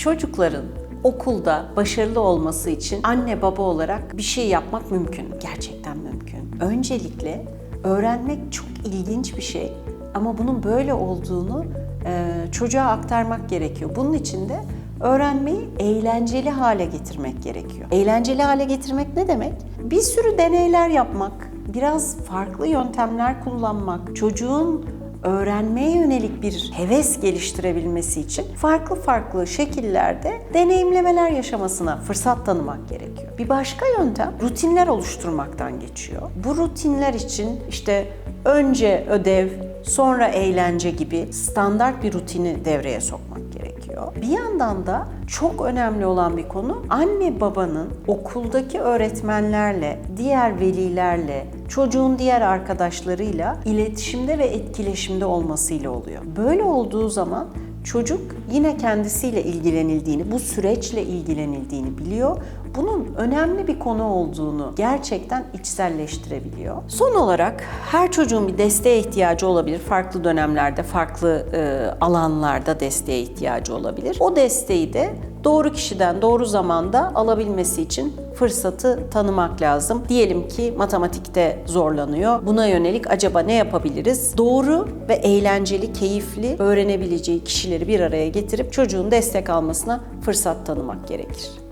Çocukların okulda başarılı olması için anne baba olarak bir şey yapmak mümkün. Gerçekten mümkün. Öncelikle öğrenmek çok ilginç bir şey ama bunun böyle olduğunu e, çocuğa aktarmak gerekiyor. Bunun için de öğrenmeyi eğlenceli hale getirmek gerekiyor. Eğlenceli hale getirmek ne demek? Bir sürü deneyler yapmak, biraz farklı yöntemler kullanmak, çocuğun öğrenmeye yönelik bir heves geliştirebilmesi için farklı farklı şekillerde deneyimlemeler yaşamasına fırsat tanımak gerekiyor. Bir başka yöntem rutinler oluşturmaktan geçiyor. Bu rutinler için işte önce ödev, sonra eğlence gibi standart bir rutini devreye sokmak gerekiyor. Bir yandan da çok önemli olan bir konu anne babanın okuldaki öğretmenlerle, diğer velilerle, çocuğun diğer arkadaşlarıyla iletişimde ve etkileşimde olmasıyla oluyor. Böyle olduğu zaman çocuk yine kendisiyle ilgilenildiğini, bu süreçle ilgilenildiğini biliyor. Bunun önemli bir konu olduğunu gerçekten içselleştirebiliyor. Son olarak her çocuğun bir desteğe ihtiyacı olabilir. Farklı dönemlerde, farklı e, alanlarda desteğe ihtiyacı olabilir. O desteği de doğru kişiden doğru zamanda alabilmesi için fırsatı tanımak lazım. Diyelim ki matematikte zorlanıyor. Buna yönelik acaba ne yapabiliriz? Doğru ve eğlenceli, keyifli öğrenebileceği kişileri bir araya getirip çocuğun destek almasına fırsat tanımak gerekir.